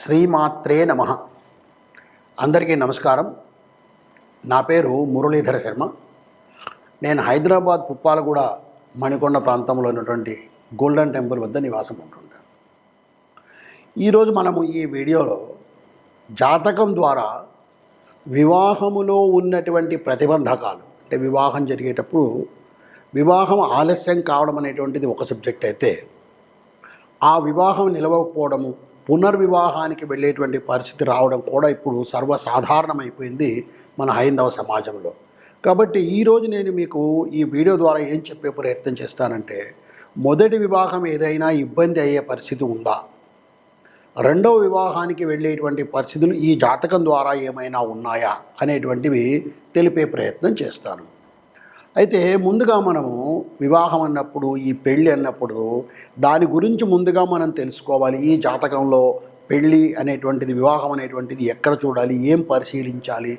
శ్రీమాత్రే నమ. అందరికీ నమస్కారం. నా పేరు మురళీధర శర్మ. నేను హైదరాబాద్ పుప్పాలగూడ మణికొండ ప్రాంతంలో ఉన్నటువంటి గోల్డెన్ టెంపుల్ వద్ద నివాసం ఉంటుంటాను ఈరోజు మనము ఈ వీడియోలో జాతకం ద్వారా వివాహములో ఉన్నటువంటి ప్రతిబంధకాలు అంటే వివాహం జరిగేటప్పుడు వివాహం ఆలస్యం కావడం అనేటువంటిది ఒక సబ్జెక్ట్ అయితే ఆ వివాహం నిలవకపోవడము పునర్వివాహానికి వెళ్ళేటువంటి పరిస్థితి రావడం కూడా ఇప్పుడు సర్వసాధారణమైపోయింది మన హైందవ సమాజంలో. కాబట్టి ఈరోజు నేను మీకు ఈ వీడియో ద్వారా ఏం చెప్పే ప్రయత్నం చేస్తానంటే మొదటి వివాహం ఏదైనా ఇబ్బంది అయ్యే పరిస్థితి ఉందా? రెండవ వివాహానికి వెళ్ళేటువంటి పరిస్థితులు ఈ జాతకం ద్వారా ఏమైనా ఉన్నాయా? అనేటువంటివి తెలిపే ప్రయత్నం చేస్తాను. అయితే ముందుగా మనము వివాహం అన్నప్పుడు ఈ పెళ్ళి అన్నప్పుడు దాని గురించి ముందుగా మనం తెలుసుకోవాలి. ఈ జాతకంలో పెళ్ళి అనేటువంటిది వివాహం అనేటువంటిది ఎక్కడ చూడాలి? ఏం పరిశీలించాలి?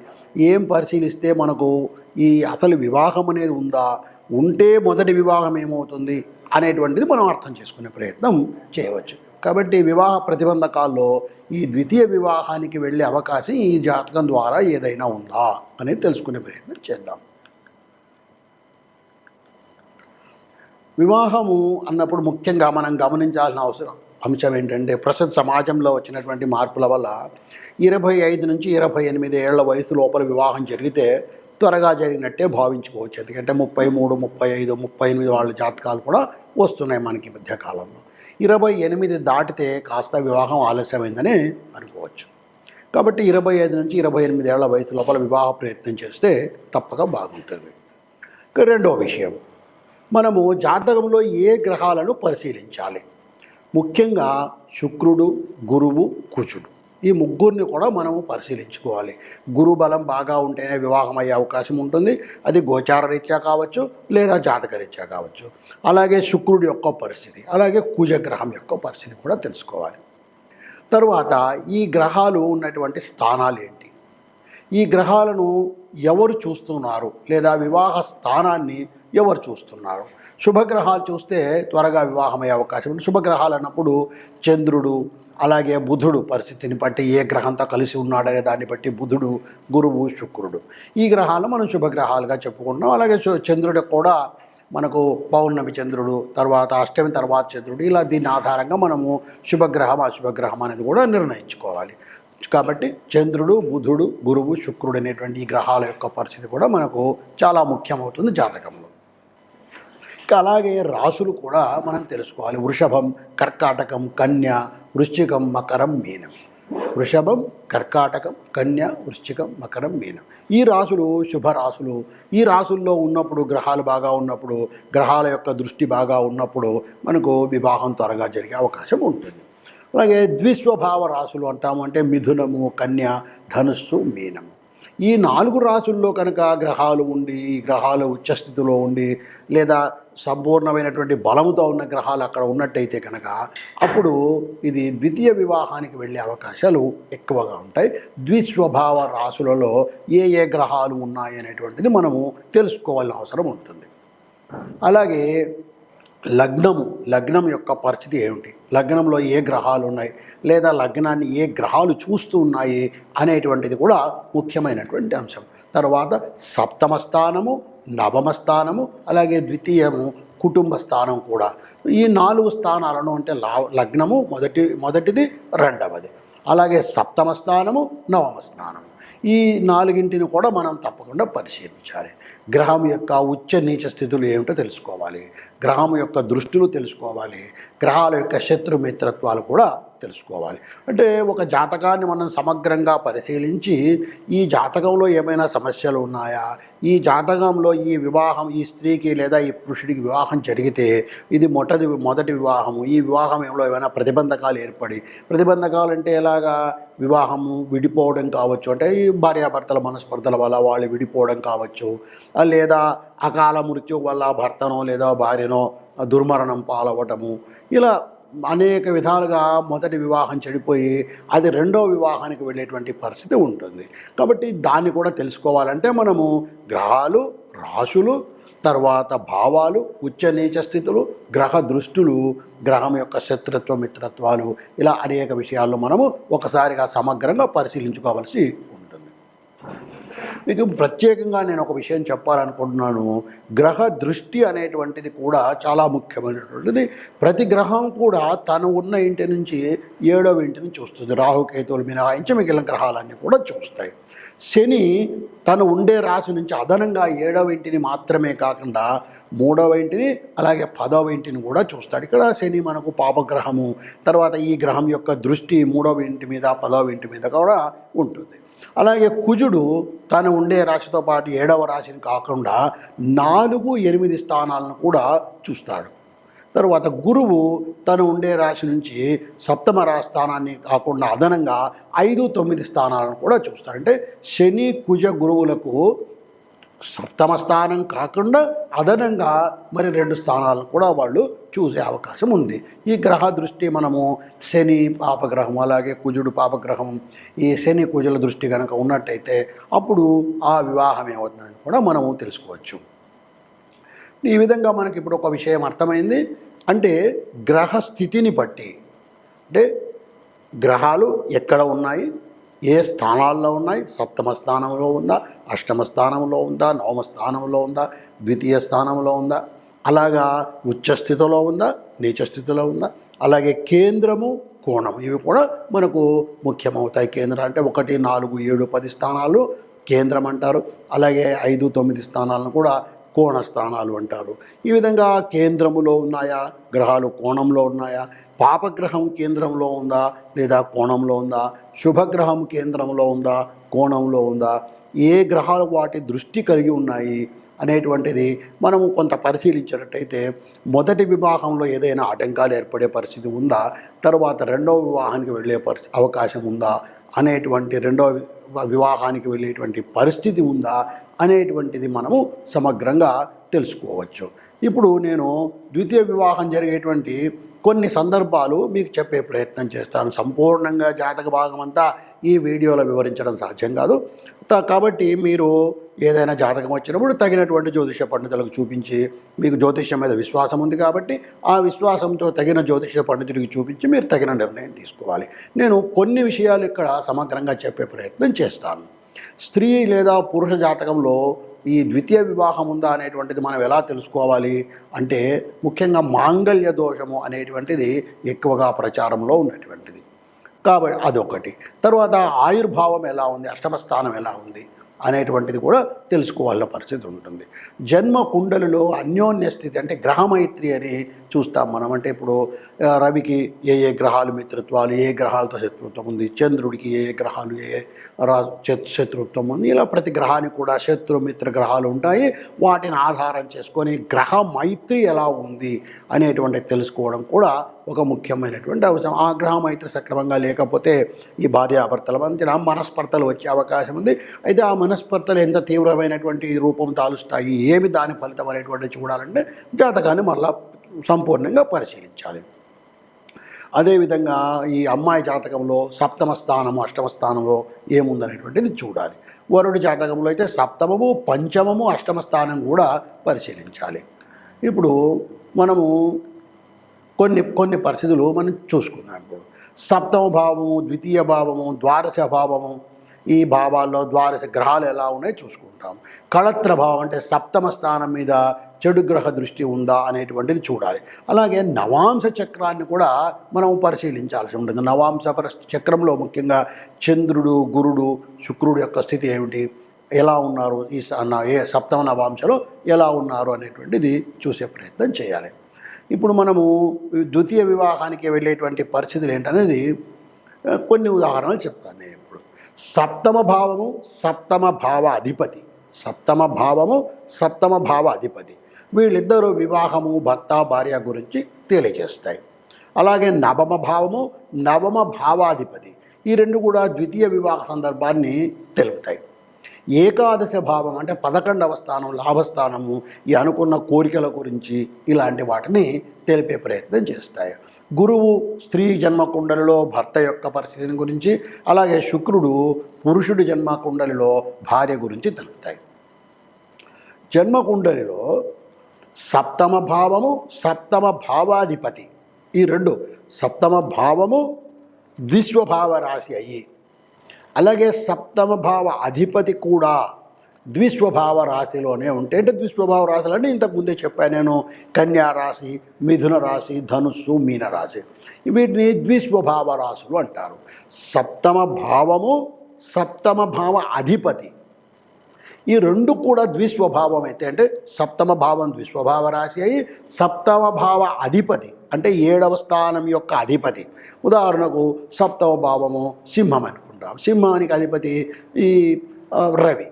ఏం పరిశీలిస్తే మనకు ఈ అసలు వివాహం అనేది ఉందా? ఉంటే మొదటి వివాహం ఏమవుతుంది? అనేటువంటిది మనం అర్థం చేసుకునే ప్రయత్నం చేయవచ్చు. కాబట్టి వివాహ ప్రతిబంధకాల్లో ఈ ద్వితీయ వివాహానికి వెళ్ళే అవకాశం ఈ జాతకం ద్వారా ఏదైనా ఉందా అనేది తెలుసుకునే ప్రయత్నం చేద్దాం. వివాహము అన్నప్పుడు ముఖ్యంగా మనం గమనించాల్సిన అవసరం. అంశం ఏంటంటే ప్రస్తుత సమాజంలో వచ్చినటువంటి మార్పుల వల్ల ఇరవై ఐదు నుంచి ఇరవై ఎనిమిది ఏళ్ళ వయసు లోపల వివాహం జరిగితే త్వరగా జరిగినట్టే భావించుకోవచ్చు. ఎందుకంటే ముప్పై మూడు ముప్పై ఐదు ముప్పై ఎనిమిది వాళ్ళ జాతకాలు కూడా వస్తున్నాయి మనకి ఈ మధ్యకాలంలో ఇరవై ఎనిమిది దాటితే కాస్త వివాహం ఆలస్యమైందని అనుకోవచ్చు. కాబట్టి ఇరవై ఐదు నుంచి ఇరవై ఎనిమిది ఏళ్ళ వయసు లోపల వివాహ ప్రయత్నం చేస్తే తప్పక బాగుంటుంది. రెండో విషయం. మనము జాతకంలో ఏ గ్రహాలను పరిశీలించాలి? ముఖ్యంగా శుక్రుడు గురువు కుజుడు. ఈ ముగ్గురిని కూడా మనము పరిశీలించుకోవాలి. గురు బలం బాగా ఉంటేనే వివాహం అయ్యే అవకాశం ఉంటుంది. అది గోచార రీత్యా కావచ్చు లేదా జాతక రీత్యా కావచ్చు. అలాగే శుక్రుడి యొక్క పరిస్థితి అలాగే కుజగ్రహం యొక్క పరిస్థితి కూడా తెలుసుకోవాలి. తరువాత ఈ గ్రహాలు ఉన్నటువంటి స్థానాలు ఏంటి? ఈ గ్రహాలను ఎవరు చూస్తున్నారు? లేదా వివాహ స్థానాన్ని ఎవరు చూస్తున్నారు? శుభగ్రహాలు చూస్తే త్వరగా వివాహమయ్యే అవకాశం ఉంది. శుభగ్రహాలు అన్నప్పుడు చంద్రుడు అలాగే బుధుడు పరిస్థితిని బట్టి ఏ గ్రహంతో కలిసి ఉన్నాడనే దాన్ని బట్టి బుధుడు గురువు శుక్రుడు. ఈ గ్రహాలు మనం శుభగ్రహాలుగా చెప్పుకుంటున్నాం. అలాగే చంద్రుడు కూడా మనకు పౌర్ణమి చంద్రుడు తర్వాత అష్టమి తర్వాత చంద్రుడు ఇలా దీని ఆధారంగా మనము శుభగ్రహం అశుభగ్రహం అనేది కూడా నిర్ణయించుకోవాలి. కాబట్టి చంద్రుడు బుధుడు గురువు శుక్రుడు అనేటువంటి ఈ గ్రహాల యొక్క పరిస్థితి కూడా మనకు చాలా ముఖ్యమవుతుంది జాతకంలో. అలాగే రాసులు కూడా మనం తెలుసుకోవాలి. వృషభం కర్కాటకం కన్య వృశ్చికం మకరం మీనం. వృషభం కర్కాటకం కన్య వృశ్చికం మకరం మీనం. ఈ రాసులు శుభ రాసులు. ఈ రాసుల్లో ఉన్నప్పుడు గ్రహాలు బాగా ఉన్నప్పుడు గ్రహాల యొక్క దృష్టి బాగా ఉన్నప్పుడు మనకు వివాహం త్వరగా జరిగే అవకాశం ఉంటుంది. అలాగే ద్విస్వభావ రాసులు అంటాము అంటే మిథునము కన్య ధనుస్సు మీనము ఈ నాలుగు రాసుల్లో కనుక గ్రహాలు ఉండి ఈ గ్రహాలు ఉచ్చస్థితిలో ఉండి లేదా సంపూర్ణమైనటువంటి బలముతో ఉన్న గ్రహాలు అక్కడ ఉన్నట్టయితే కనుక అప్పుడు ఇది ద్వితీయ వివాహానికి వెళ్ళే అవకాశాలు ఎక్కువగా ఉంటాయి. ద్విస్వభావ రాసులలో ఏ ఏ గ్రహాలు ఉన్నాయి అనేటువంటిది మనము తెలుసుకోవాల్సిన అవసరం ఉంటుంది. అలాగే లగ్నము లగ్నం యొక్క పరిస్థితి ఏమిటి? లగ్నంలో ఏ గ్రహాలు ఉన్నాయి? లేదా లగ్నాన్ని ఏ గ్రహాలు చూస్తూ ఉన్నాయి? అనేటువంటిది కూడా ముఖ్యమైనటువంటి అంశం. తర్వాత సప్తమ స్థానము నవమ స్థానము అలాగే ద్వితీయము కుటుంబ స్థానం కూడా. ఈ నాలుగు స్థానాలను అంటే లా లగ్నము మొదటి మొదటిది రెండవది. అలాగే సప్తమ స్థానము నవమ స్థానము. ఈ నాలుగింటిని కూడా మనం తప్పకుండా పరిశీలించాలి. గ్రహం యొక్క ఉచ్చ నీచ స్థితులు ఏమిటో తెలుసుకోవాలి. గ్రహం యొక్క దృష్టిలు తెలుసుకోవాలి. గ్రహాల యొక్క శత్రు మిత్రత్వాలు కూడా తెలుసుకోవాలి. అంటే ఒక జాతకాన్ని మనం సమగ్రంగా పరిశీలించి ఈ జాతకంలో ఏమైనా సమస్యలు ఉన్నాయా? ఈ జాతకంలో ఈ వివాహం ఈ స్త్రీకి లేదా ఈ పురుషుడికి వివాహం జరిగితే ఇది మొదటి మొదటి వివాహము. ఈ వివాహంలో ఏమైనా ప్రతిబంధకాలు ఏర్పడి ప్రతిబంధకాలు అంటే ఎలాగా? వివాహము విడిపోవడం కావచ్చు. అంటే ఈ భార్యాభర్తల మనస్పర్ధల వల్ల వాళ్ళు విడిపోవడం కావచ్చు. లేదా అకాల మృత్యు వల్ల భర్తనో లేదా భార్యనో దుర్మరణం పాలవటము ఇలా అనేక విధాలుగా మొదటి వివాహం చెడిపోయి అది రెండో వివాహానికి వెళ్ళేటువంటి పరిస్థితి ఉంటుంది. కాబట్టి దాన్ని కూడా తెలుసుకోవాలంటే మనము గ్రహాలు రాశులు తర్వాత భావాలు ఉచ్చ నీచ స్థితులు గ్రహ దృష్టులు గ్రహం యొక్క శత్రుత్వ మిత్రత్వాలు ఇలా అనేక విషయాల్లో మనము ఒకసారిగా సమగ్రంగా పరిశీలించుకోవాల్సి ఉంటుంది. మీకు ప్రత్యేకంగా నేను ఒక విషయం చెప్పాలనుకుంటున్నాను. గ్రహ దృష్టి అనేటువంటిది కూడా చాలా ముఖ్యమైనటువంటిది. ప్రతి గ్రహం కూడా తను ఉన్న ఇంటి నుంచి ఏడవ ఇంటిని చూస్తుంది. రాహుకేతువులు మినహాయించి మిగిలిన గ్రహాలన్నీ కూడా చూస్తాయి. శని తను ఉండే రాశి నుంచి అదనంగా ఏడవ ఇంటిని మాత్రమే కాకుండా మూడవ ఇంటిని అలాగే పదవ ఇంటిని కూడా చూస్తాడు. ఇక్కడ శని మనకు పాపగ్రహము తర్వాత ఈ గ్రహం యొక్క దృష్టి మూడవ ఇంటి మీద పదవ ఇంటి మీద కూడా ఉంటుంది. అలాగే కుజుడు తను ఉండే రాశితో పాటు ఏడవ రాశిని కాకుండా నాలుగు ఎనిమిది స్థానాలను కూడా చూస్తాడు. తర్వాత గురువు తను ఉండే రాశి నుంచి సప్తమ రా స్థానాన్ని కాకుండా అదనంగా ఐదు తొమ్మిది స్థానాలను కూడా చూస్తాడు. అంటే శని కుజ గురువులకు సప్తమ స్థానం కాకుండా అదనంగా మరి రెండు స్థానాలను కూడా వాళ్ళు చూసే అవకాశం ఉంది. ఈ గ్రహ దృష్టి మనము శని పాపగ్రహం అలాగే కుజుడు పాపగ్రహం ఈ శని కుజుల దృష్టి కనుక ఉన్నట్టయితే అప్పుడు ఆ వివాహం ఏమవుతుందని కూడా మనము తెలుసుకోవచ్చు. ఈ విధంగా మనకి ఇప్పుడు ఒక విషయం అర్థమైంది. అంటే గ్రహ స్థితిని బట్టి అంటే గ్రహాలు ఎక్కడ ఉన్నాయి? ఏ స్థానాల్లో ఉన్నాయి? సప్తమ స్థానంలో ఉందా? అష్టమ స్థానంలో ఉందా? నవమ స్థానంలో ఉందా? ద్వితీయ స్థానంలో ఉందా? అలాగా ఉచ్చస్థితిలో ఉందా? నీచస్థితిలో ఉందా? అలాగే కేంద్రము కోణం ఇవి కూడా మనకు ముఖ్యమవుతాయి. కేంద్రం అంటే ఒకటి నాలుగు ఏడు పది స్థానాలు కేంద్రం అంటారు. అలాగే ఐదు తొమ్మిది స్థానాలను కూడా కోణ స్థానాలు అంటారు. ఈ విధంగా కేంద్రములో ఉన్నాయా? గ్రహాలు కోణంలో ఉన్నాయా? పాపగ్రహం కేంద్రంలో ఉందా లేదా కోణంలో ఉందా? శుభగ్రహం కేంద్రంలో ఉందా? కోణంలో ఉందా? ఏ గ్రహాలు వాటి దృష్టి కలిగి ఉన్నాయి అనేటువంటిది మనము కొంత పరిశీలించినట్టయితే మొదటి వివాహంలో ఏదైనా ఆటంకాలు ఏర్పడే పరిస్థితి ఉందా? తర్వాత రెండవ వివాహానికి వెళ్ళే పరిస్థితి అవకాశం ఉందా? అనేటువంటి రెండవ వివాహానికి వెళ్ళేటువంటి పరిస్థితి ఉందా? అనేటువంటిది మనము సమగ్రంగా తెలుసుకోవచ్చు. ఇప్పుడు నేను ద్వితీయ వివాహం జరిగేటువంటి కొన్ని సందర్భాలు మీకు చెప్పే ప్రయత్నం చేస్తాను. సంపూర్ణంగా జాతక భాగం అంతా ఈ వీడియోలో వివరించడం సాధ్యం కాదు. కాబట్టి మీరు ఏదైనా జాతకం వచ్చినప్పుడు తగినటువంటి జ్యోతిష పండితులకు చూపించి మీకు జ్యోతిష్యం మీద విశ్వాసం ఉంది కాబట్టి ఆ విశ్వాసంతో తగిన జ్యోతిష పండితుడికి చూపించి మీరు తగిన నిర్ణయం తీసుకోవాలి. నేను కొన్ని విషయాలు ఇక్కడ సమగ్రంగా చెప్పే ప్రయత్నం చేస్తాను. స్త్రీ లేదా పురుష జాతకంలో ఈ ద్వితీయ వివాహం ఉందా అనేటువంటిది మనం ఎలా తెలుసుకోవాలి అంటే ముఖ్యంగా మాంగళ్య దోషము అనేటువంటిది ఎక్కువగా ప్రచారంలో ఉన్నటువంటిది. కాబట్టి అదొకటి. తర్వాత ఆయుర్భావం ఎలా ఉంది అష్టమ స్థానం ఎలా ఉంది అనేటువంటిది కూడా తెలుసుకోవాల్సిన పరిస్థితి ఉంటుంది. జన్మ కుండలిలో అన్యోన్య స్థితి అంటే గ్రహమైత్రి అని చూస్తాం మనం. అంటే ఇప్పుడు రవికి ఏ ఏ గ్రహాలు మిత్రత్వాలు ఏ గ్రహాలతో శత్రుత్వం ఉంది చంద్రుడికి ఏ ఏ గ్రహాలు ఏ రా శత్రుత్వం ఉంది ఇలా ప్రతి గ్రహానికి కూడా శత్రు మిత్ర గ్రహాలు ఉంటాయి. వాటిని ఆధారం చేసుకొని గ్రహ మైత్రి ఎలా ఉంది అనేటువంటి తెలుసుకోవడం కూడా ఒక ముఖ్యమైనటువంటి అవసరం ఆ గ్రహ మైత్రి సక్రమంగా లేకపోతే ఈ భార్యాభర్తల మధ్యన మనస్పర్ధలు వచ్చే అవకాశం ఉంది. అయితే ఆ మనస్పర్ధలు ఎంత తీవ్రమైనటువంటి రూపం తాలుస్తాయి ఏమి దాని ఫలితం అనేటువంటి చూడాలంటే జాతకాన్ని మళ్ళీ సంపూర్ణంగా పరిశీలించాలి. అదేవిధంగా ఈ అమ్మాయి జాతకంలో సప్తమ స్థానము అష్టమ స్థానంలో ఏముందనేటువంటిది చూడాలి. వరుడి జాతకంలో అయితే సప్తమము పంచమము అష్టమ స్థానం కూడా పరిశీలించాలి. ఇప్పుడు మనము కొన్ని కొన్ని పరిస్థితులు మనం చూసుకుందాం. ఇప్పుడు సప్తమ భావము ద్వితీయ భావము ద్వాదశ భావము ఈ భావాల్లో ద్వాదశ గ్రహాలు ఎలా ఉన్నాయో చూసుకుంటాం. కళత్ర భావం అంటే సప్తమ స్థానం మీద చెడు గ్రహ దృష్టి ఉందా అనేటువంటిది చూడాలి. అలాగే నవాంశ చక్రాన్ని కూడా మనం పరిశీలించాల్సి ఉంటుంది. నవాంశ చక్రంలో ముఖ్యంగా చంద్రుడు గురుడు శుక్రుడు యొక్క స్థితి ఏమిటి? ఎలా ఉన్నారు? ఈ ఏ సప్తమ నవాంశలో ఎలా ఉన్నారు అనేటువంటిది చూసే ప్రయత్నం చేయాలి. ఇప్పుడు మనము ద్వితీయ వివాహానికి వెళ్ళేటువంటి పరిస్థితులు ఏంటనేది కొన్ని ఉదాహరణలు చెప్తాను నేను. సప్తమ భావము సప్తమ భావ అధిపతి. సప్తమ భావము సప్తమ భావ అధిపతి. వీళ్ళిద్దరూ వివాహము భర్త భార్య గురించి తెలియజేస్తాయి. అలాగే నవమ భావము నవమ భావాధిపతి. ఈ రెండు కూడా ద్వితీయ వివాహ సందర్భాన్ని తెలుపుతాయి. ఏకాదశ భావం అంటే పదకొండవ స్థానం లాభస్థానము ఈ అనుకున్న కోరికల గురించి ఇలాంటి వాటిని తెలిపే ప్రయత్నం చేస్తాయి. గురువు స్త్రీ జన్మకుండలిలో భర్త యొక్క పరిస్థితిని గురించి అలాగే శుక్రుడు పురుషుడి జన్మకుండలిలో భార్య గురించి తెలుపుతాయి. జన్మకుండలిలో సప్తమ భావము సప్తమ భావాధిపతి. ఈ రెండు సప్తమ భావము ద్విశ్వభావ రాశి అయ్యి అలాగే సప్తమ భావ అధిపతి కూడా ద్విస్వభావ రాశిలోనే ఉంటే అంటే ద్విస్వభావ రాశులు అంటే ఇంతకు ముందే చెప్పాను నేను కన్యా రాశి మిథున రాశి ధనుస్సు మీన రాశి. వీటిని ద్విస్వభావ రాశులు అంటారు. సప్తమ భావము సప్తమ భావ అధిపతి. ఈ రెండు కూడా ద్విస్వభావం అయితే అంటే సప్తమ భావం ద్విస్వభావ రాశి అయి సప్తమ భావ అధిపతి అంటే ఏడవ స్థానం యొక్క అధిపతి. ఉదాహరణకు సప్తమ భావము సింహం అనుకుంటాం. సింహానికి అధిపతి ఈ రవి.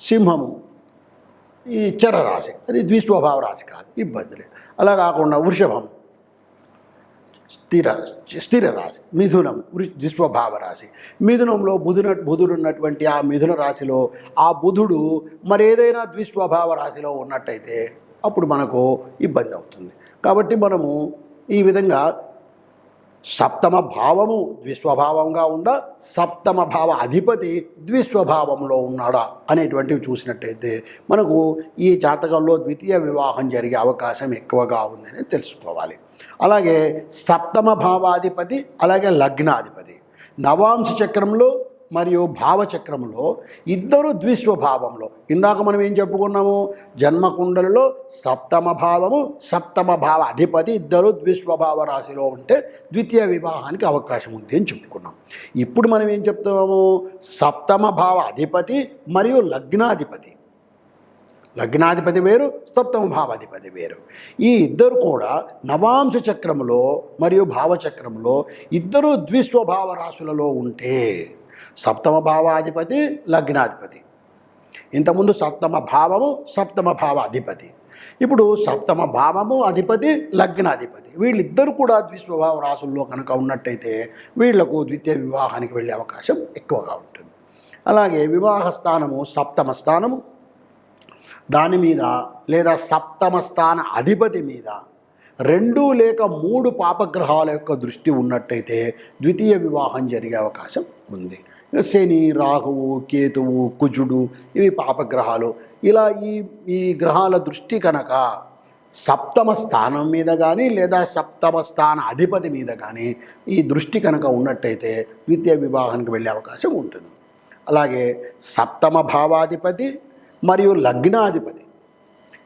సింహము ఈ చరరాశి అది ద్విస్వభావ రాశి కాదు ఇబ్బంది లేదు. అలా కాకుండా వృషభం స్థిర స్థిర రాశి. మిథునం వృ- ద్విస్వభావ రాశి. మిథునంలో బుధున బుధుడు ఉన్నటువంటి ఆ మిథున రాశిలో ఆ బుధుడు మరేదైనా ద్విస్వభావ రాశిలో ఉన్నట్టయితే అప్పుడు మనకు ఇబ్బంది అవుతుంది. కాబట్టి మనము ఈ విధంగా సప్తమ భావము ద్విస్వభావంగా ఉందా సప్తమ భావ అధిపతి ద్విస్వభావంలో ఉన్నాడా అనేటువంటివి చూసినట్టయితే మనకు ఈ జాతకంలో ద్వితీయ వివాహం జరిగే అవకాశం ఎక్కువగా ఉందని తెలుసుకోవాలి. అలాగే సప్తమ భావాధిపతి అలాగే లగ్నాధిపతి. నవాంశ చక్రంలో మరియు భావచక్రములో ఇద్దరు ద్విస్వభావంలో ఇందాక మనం ఏం చెప్పుకున్నాము? జన్మకుండలలో సప్తమ భావము సప్తమ భావ అధిపతి ఇద్దరు ద్విస్వభావ రాశిలో ఉంటే ద్వితీయ వివాహానికి అవకాశం ఉంది అని చెప్పుకున్నాం. ఇప్పుడు మనం ఏం చెప్తున్నాము? సప్తమ భావ అధిపతి మరియు లగ్నాధిపతి. లగ్నాధిపతి వేరు సప్తమ భావాధిపతి వేరు. ఈ ఇద్దరు కూడా నవాంశ చక్రములో మరియు భావచక్రములో ఇద్దరు ద్విస్వభావ రాశులలో ఉంటే సప్తమ భావాధిపతి లగ్నాధిపతి. ఇంతకుముందు సప్తమ భావము సప్తమ భావ అధిపతి ఇప్పుడు సప్తమ భావము అధిపతి లగ్నాధిపతి. వీళ్ళిద్దరు కూడా ద్విస్వభావ రాసుల్లో కనుక ఉన్నట్టయితే వీళ్ళకు ద్వితీయ వివాహానికి వెళ్ళే అవకాశం ఎక్కువగా ఉంటుంది. అలాగే వివాహ స్థానము సప్తమ స్థానము. దాని మీద లేదా సప్తమ స్థాన అధిపతి మీద రెండు లేక మూడు పాపగ్రహాల యొక్క దృష్టి ఉన్నట్టయితే ద్వితీయ వివాహం జరిగే అవకాశం ఉంది. శని రాహువు కేతువు కుజుడు ఇవి పాపగ్రహాలు. ఇలా ఈ ఈ గ్రహాల దృష్టి కనుక సప్తమ స్థానం మీద కానీ లేదా సప్తమ స్థాన అధిపతి మీద కానీ ఈ దృష్టి కనుక ఉన్నట్టయితే ద్వితీయ వివాహానికి వెళ్ళే అవకాశం ఉంటుంది. అలాగే సప్తమ భావాధిపతి మరియు లగ్నాధిపతి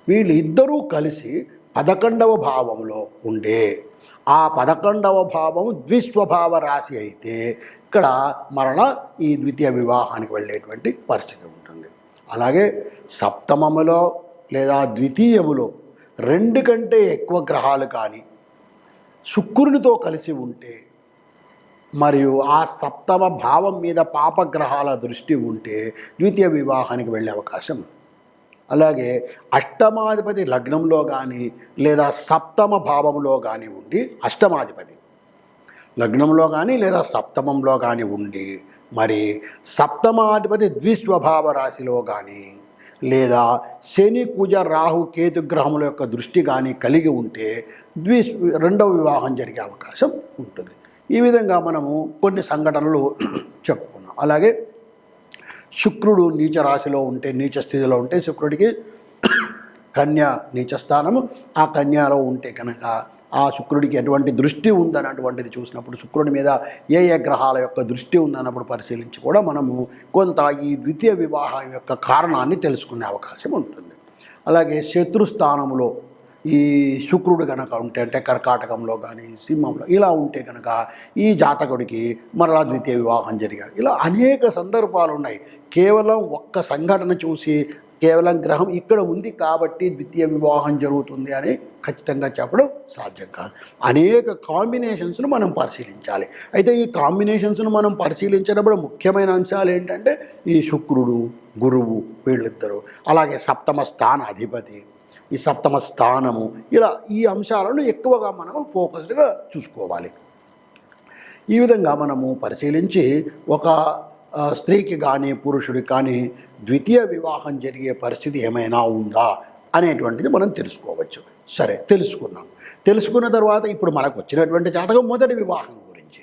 వీళ్ళిద్దరూ కలిసి పదకొండవ భావంలో ఉండే. ఆ పదకొండవ భావం ద్విస్వభావ రాశి అయితే ఇక్కడ మరణ ఈ ద్వితీయ వివాహానికి వెళ్ళేటువంటి పరిస్థితి ఉంటుంది. అలాగే సప్తమములో లేదా ద్వితీయములో రెండు కంటే ఎక్కువ గ్రహాలు కానీ శుక్రునితో కలిసి ఉంటే మరియు ఆ సప్తమ భావం మీద పాపగ్రహాల దృష్టి ఉంటే ద్వితీయ వివాహానికి వెళ్ళే అవకాశం అలాగే అష్టమాధిపతి లగ్నంలో కానీ లేదా సప్తమ భావంలో కానీ ఉండి అష్టమాధిపతి లగ్నంలో కానీ లేదా సప్తమంలో కానీ ఉండి మరి సప్తమాధిపతి ద్విస్వభావ రాశిలో కానీ లేదా శని కుజ రాహు కేతు గ్రహముల యొక్క దృష్టి కానీ కలిగి ఉంటే ద్వి రెండవ వివాహం జరిగే అవకాశం ఉంటుంది. ఈ విధంగా మనము కొన్ని సంఘటనలు చెప్పుకున్నాం. అలాగే శుక్రుడు నీచ రాశిలో ఉంటే నీచ స్థితిలో ఉంటే శుక్రుడికి కన్య నీచ స్థానము. ఆ కన్యాలో ఉంటే కనుక ఆ శుక్రుడికి ఎటువంటి దృష్టి ఉందన్నటువంటిది చూసినప్పుడు శుక్రుడి మీద ఏ ఏ గ్రహాల యొక్క దృష్టి ఉందన్నప్పుడు పరిశీలించి కూడా మనము కొంత ఈ ద్వితీయ వివాహం యొక్క కారణాన్ని తెలుసుకునే అవకాశం ఉంటుంది. అలాగే శత్రుస్థానంలో ఈ శుక్రుడు కనుక ఉంటే అంటే కర్కాటకంలో కానీ సింహంలో ఇలా ఉంటే కనుక ఈ జాతకుడికి మరలా ద్వితీయ వివాహం జరిగాయి. ఇలా అనేక సందర్భాలు ఉన్నాయి కేవలం ఒక్క సంఘటన చూసి కేవలం గ్రహం ఇక్కడ ఉంది కాబట్టి ద్వితీయ వివాహం జరుగుతుంది అని ఖచ్చితంగా చెప్పడం సాధ్యం కాదు. అనేక కాంబినేషన్స్ను మనం పరిశీలించాలి. అయితే ఈ కాంబినేషన్స్ను మనం పరిశీలించినప్పుడు ముఖ్యమైన అంశాలు ఏంటంటే ఈ శుక్రుడు గురువు వీళ్ళిద్దరు అలాగే సప్తమ స్థాన అధిపతి ఈ సప్తమ స్థానము ఇలా ఈ అంశాలను ఎక్కువగా మనము ఫోకస్డ్గా చూసుకోవాలి. ఈ విధంగా మనము పరిశీలించి ఒక స్త్రీకి కానీ పురుషుడికి కానీ ద్వితీయ వివాహం జరిగే పరిస్థితి ఏమైనా ఉందా అనేటువంటిది మనం తెలుసుకోవచ్చు. సరే తెలుసుకున్నాం. తెలుసుకున్న తర్వాత ఇప్పుడు మనకు వచ్చినటువంటి జాతకం మొదటి వివాహం గురించి.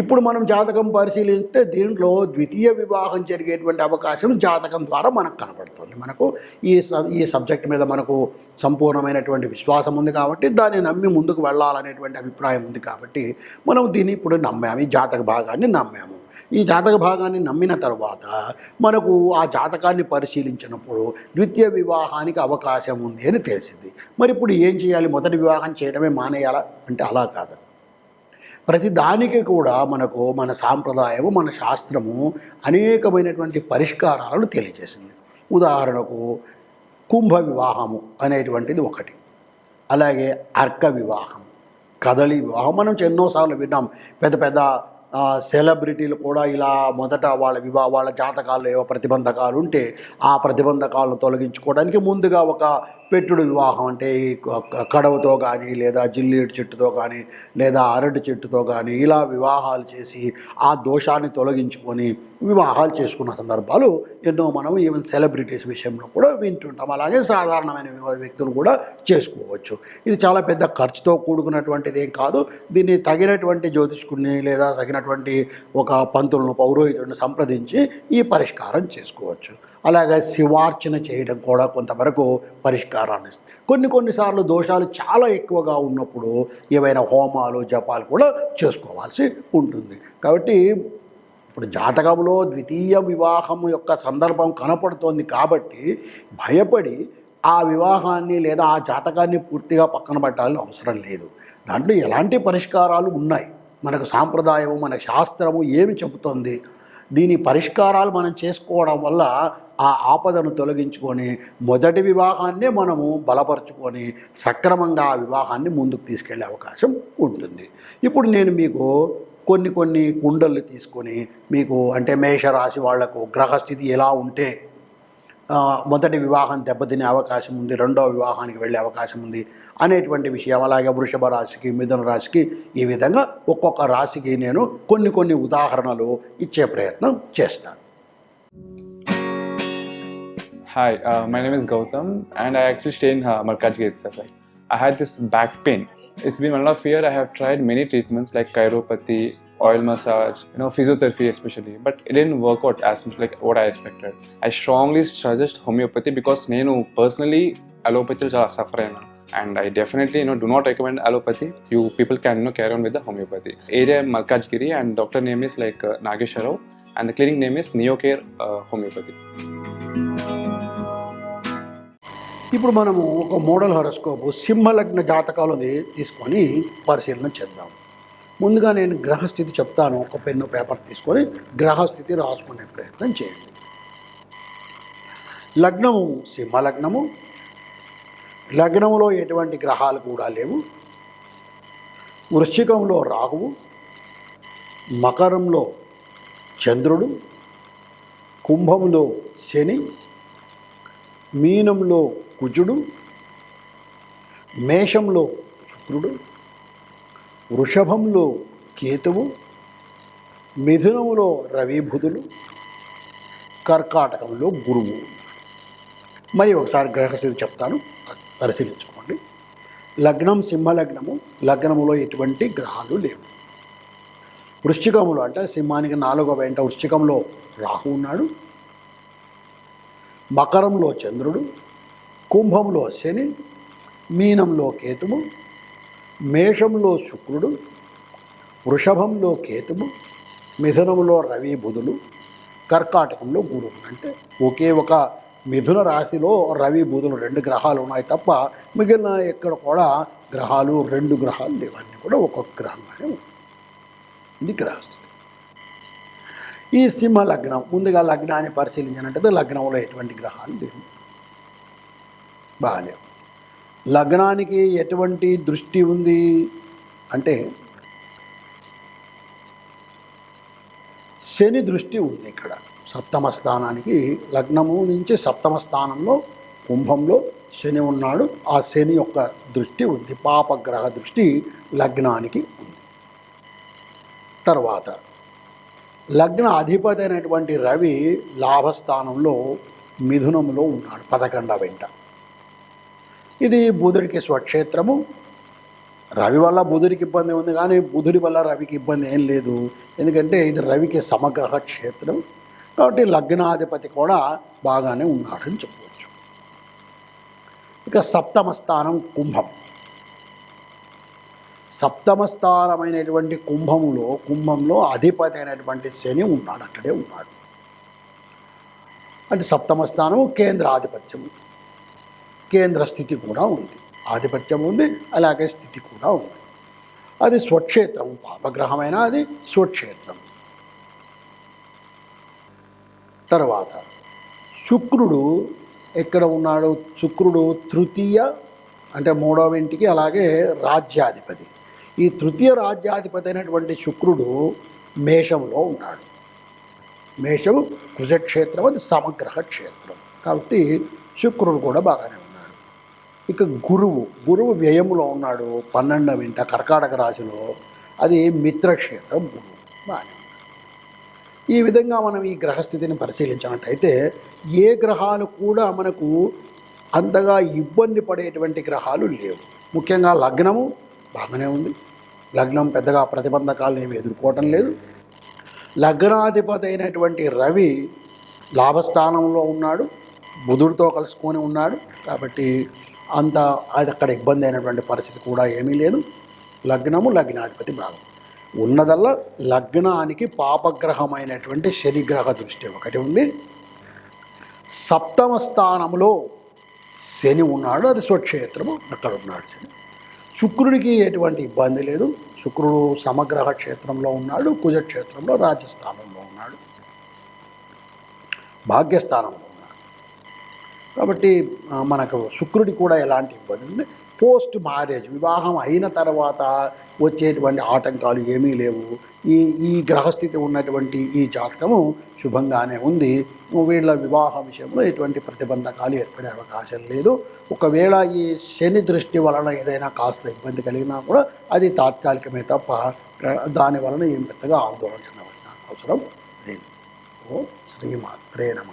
ఇప్పుడు మనం జాతకం పరిశీలిస్తే దీంట్లో ద్వితీయ వివాహం జరిగేటువంటి అవకాశం జాతకం ద్వారా మనకు కనపడుతుంది మనకు ఈ సబ్ ఈ సబ్జెక్ట్ మీద మనకు సంపూర్ణమైనటువంటి విశ్వాసం ఉంది కాబట్టి దాన్ని నమ్మి ముందుకు వెళ్ళాలనేటువంటి అభిప్రాయం ఉంది కాబట్టి మనం దీన్ని ఇప్పుడు నమ్మాము ఈ జాతక భాగాన్ని నమ్మాము. ఈ జాతక భాగాన్ని నమ్మిన తర్వాత మనకు ఆ జాతకాన్ని పరిశీలించినప్పుడు ద్వితీయ వివాహానికి అవకాశం ఉంది అని తెలిసింది. మరి ఇప్పుడు ఏం చేయాలి? మొదటి వివాహం చేయడమే మానేయాలా? అంటే అలా కాదు. ప్రతి దానికి కూడా మనకు మన సాంప్రదాయము మన శాస్త్రము అనేకమైనటువంటి పరిష్కారాలను తెలియజేసింది. ఉదాహరణకు కుంభ వివాహము అనేటువంటిది ఒకటి. అలాగే అర్క వివాహం కదలి వివాహం. మనం ఎన్నోసార్లు విన్నాం. పెద్ద పెద్ద సెలబ్రిటీలు కూడా ఇలా మొదట వాళ్ళ వివా వాళ్ళ జాతకాల్లో ఏవో ప్రతిబంధకాలు ఉంటే ఆ ప్రతిబంధకాలను తొలగించుకోవడానికి ముందుగా ఒక పెట్టుడు వివాహం అంటే ఈ క- కడవతో కానీ లేదా జిల్లేడు చెట్టుతో కానీ లేదా అరటి చెట్టుతో కానీ ఇలా వివాహాలు చేసి ఆ దోషాన్ని తొలగించుకొని వివాహాలు చేసుకున్న సందర్భాలు ఎన్నో మనం ఈవెన్ సెలబ్రిటీస్ విషయంలో కూడా వింటుంటాం. అలాగే సాధారణమైన వ్యక్తులు కూడా చేసుకోవచ్చు. ఇది చాలా పెద్ద ఖర్చుతో కూడుకున్నటువంటిది ఏం కాదు. దీన్ని తగినటువంటి జ్యోతిష్కుడిని లేదా తగినటువంటి ఒక పంతులను పౌరోహితుడిని సంప్రదించి ఈ పరిష్కారం చేసుకోవచ్చు. అలాగే శివార్చన చేయడం కూడా కొంతవరకు పరిష్కారాన్ని ఇస్తుంది. కొన్ని కొన్నిసార్లు దోషాలు చాలా ఎక్కువగా ఉన్నప్పుడు ఏవైనా హోమాలు జపాలు కూడా చేసుకోవాల్సి ఉంటుంది. కాబట్టి ఇప్పుడు జాతకంలో ద్వితీయ వివాహం యొక్క సందర్భం కనపడుతోంది కాబట్టి భయపడి ఆ వివాహాన్ని లేదా ఆ జాతకాన్ని పూర్తిగా పక్కన పెట్టాలని అవసరం లేదు. దాంట్లో ఎలాంటి పరిష్కారాలు ఉన్నాయి? మనకు సాంప్రదాయము మన శాస్త్రము ఏమి చెబుతోంది? దీని పరిష్కారాలు మనం చేసుకోవడం వల్ల ఆ ఆపదను తొలగించుకొని మొదటి వివాహాన్నే మనము బలపరుచుకొని సక్రమంగా ఆ వివాహాన్ని ముందుకు తీసుకెళ్ళే అవకాశం ఉంటుంది. ఇప్పుడు నేను మీకు కొన్ని కొన్ని కుండలు తీసుకొని మీకు అంటే మేషరాశి వాళ్ళకు గ్రహస్థితి ఎలా ఉంటే మొదటి వివాహం దెబ్బతినే అవకాశం ఉంది రెండవ వివాహానికి వెళ్ళే అవకాశం ఉంది అనేటువంటి విషయం. అలాగే వృషభ రాశికి మిథున రాశికి ఈ విధంగా ఒక్కొక్క రాశికి నేను కొన్ని కొన్ని ఉదాహరణలు ఇచ్చే ప్రయత్నం చేస్తాను. Hi my name is Gautam and I actual stay in Markaz gate sir I had this back pain it's been one of year I have tried many treatments like chiropathy oil massage you know, physiotherapy especially. But it didn't work out as much like what I expected. I strongly suggest నేను personally అలోపతిలో చాలా suffer అయినా and I definitely you know do not recommend allopathy you people can you know carry on with the homeopathy area Malkajgiri and doctor name is like Nageswara Rao and the clinic name is Neocare homeopathy ఇప్పుడు మనము ఒక model హొరస్కోప్ సింహలగ్న జాతకాలు తీసుకొని పరిశీలన చేద్దాం ముందుగా నేను గ్రహస్థితి చెప్తాను. ఒక పెన్ను పేపర్ తీసుకొని గ్రహస్థితి రాసుకునే ప్రయత్నం చేయండి. లగ్నము సింహలగ్నము లగ్నములో ఎటువంటి గ్రహాలు కూడా లేవు. వృశ్చికంలో రాహువు. మకరంలో చంద్రుడు. కుంభంలో శని. మీనంలో కుజుడు. మేషంలో శుక్రుడు. వృషభంలో కేతువు మిథునములో రవిభుధులు కర్కాటకంలో గురువు. మరి ఒకసారి గ్రహస్థితి చెప్తాను. పరిశీలించుకోండి. లగ్నం సింహలగ్నము లగ్నములో ఎటువంటి గ్రహాలు లేవు. వృశ్చికములో అంటే సింహానికి నాలుగో వెంట వృశ్చికంలో రాహు ఉన్నాడు. మకరంలో చంద్రుడు కుంభంలో శని మీనంలో కేతువు మేషంలో శుక్రుడు వృషభంలో కేతువు మిథునంలో రవి బుధులు కర్కాటకంలో గురువు అంటే ఒకే ఒక మిథున రాశిలో రవి బుధులు రెండు గ్రహాలు ఉన్నాయి తప్ప మిగిలిన ఎక్కడ కూడా గ్రహాలు రెండు గ్రహాలు లేవన్నీ కూడా ఒక్కొక్క గ్రహంగానే ఉంది ఇది గ్రహస్థితి. ఈ సింహ లగ్నం ముందుగా లగ్నాన్ని పరిశీలించినట్టయితే లగ్నంలో ఎటువంటి గ్రహాలు లేవు. బాగాలేవు. లగ్నానికి ఎటువంటి దృష్టి ఉంది అంటే శని దృష్టి ఉంది ఇక్కడ. సప్తమ స్థానానికి లగ్నము నుంచి సప్తమ స్థానంలో కుంభంలో శని ఉన్నాడు. ఆ శని యొక్క దృష్టి ఉంది. పాపగ్రహ దృష్టి లగ్నానికి ఉంది. తర్వాత లగ్న అధిపతి అయినటువంటి రవి లాభస్థానంలో మిథునంలో ఉన్నాడు. పదకొండ వెంట. ఇది బుధుడికి స్వక్షేత్రము. రవి వల్ల బుధుడికి ఇబ్బంది ఉంది కానీ బుధుడి వల్ల రవికి ఇబ్బంది ఏం లేదు. ఎందుకంటే ఇది రవికి సమగ్రహ క్షేత్రం. కాబట్టి లగ్నాధిపతి కూడా బాగానే ఉన్నాడని చెప్పవచ్చు. ఇక సప్తమ స్థానం కుంభం. సప్తమ స్థానమైనటువంటి కుంభంలో కుంభంలో అధిపతి అయినటువంటి శని ఉన్నాడు అక్కడే ఉన్నాడు. అంటే సప్తమ స్థానము కేంద్ర ఆధిపత్యం కేంద్ర స్థితి కూడా ఉంది. ఆధిపత్యం ఉంది అలాగే స్థితి కూడా ఉంది. అది స్వక్షేత్రం పాపగ్రహమైన అది స్వక్షేత్రం. తర్వాత శుక్రుడు ఎక్కడ ఉన్నాడు? శుక్రుడు తృతీయ అంటే మూడవ ఇంటికి అలాగే రాజ్యాధిపతి. ఈ తృతీయ రాజ్యాధిపతి అయినటువంటి శుక్రుడు మేషంలో ఉన్నాడు. మేషము కుజక్షేత్రం అది సమగ్రహ క్షేత్రం కాబట్టి శుక్రుడు కూడా బాగానే ఇక గురువు గురువు వ్యయములో ఉన్నాడు పన్నెండవ ఇంట కర్కాటక రాశిలో అది మిత్రక్షేత్రం గురువు. బాగానే ఈ విధంగా మనం ఈ గ్రహస్థితిని పరిశీలించినట్టయితే ఏ గ్రహాలు కూడా మనకు అంతగా ఇబ్బంది పడేటువంటి గ్రహాలు లేవు. ముఖ్యంగా లగ్నము బాగానే ఉంది. లగ్నం పెద్దగా ప్రతిబంధకాలను ఏమి ఎదుర్కోవటం లేదు. లగ్నాధిపతి అయినటువంటి రవి లాభస్థానంలో ఉన్నాడు బుధుడితో కలుసుకొని ఉన్నాడు. కాబట్టి అంత అది అక్కడ ఇబ్బంది అయినటువంటి పరిస్థితి కూడా ఏమీ లేదు. లగ్నము లగ్నాధిపతి భాగం ఉన్నదల్లా లగ్నానికి పాపగ్రహమైనటువంటి శనిగ్రహ దృష్టి ఒకటి ఉంది. సప్తమ స్థానంలో శని ఉన్నాడు అది స్వక్షేత్రము అక్కడ ఉన్నాడు శని. శుక్రుడికి ఎటువంటి ఇబ్బంది లేదు. శుక్రుడు సమగ్రహ క్షేత్రంలో ఉన్నాడు కుజక్షేత్రంలో రాజ్యస్థానంలో ఉన్నాడు. భాగ్యస్థానంలో కాబట్టి మనకు శుక్రుడి కూడా ఎలాంటి ఇబ్బంది ఉంది పోస్ట్ మ్యారేజ్ వివాహం అయిన తర్వాత వచ్చేటువంటి ఆటంకాలు ఏమీ లేవు. ఈ ఈ గ్రహస్థితి ఉన్నటువంటి ఈ జాతకము శుభంగానే ఉంది. వీళ్ళ వివాహ విషయంలో ఎటువంటి ప్రతిబంధకాలు ఏర్పడే అవకాశం లేదు. ఒకవేళ ఈ శని దృష్టి వలన ఏదైనా కాస్త ఇబ్బంది కలిగినా కూడా అది తాత్కాలికమే తప్ప దాని వలన ఏం పెద్దగా ఆందోళన చెందవలసిన అవసరం లేదు. ఓ శ్రీమాత్రే నమ.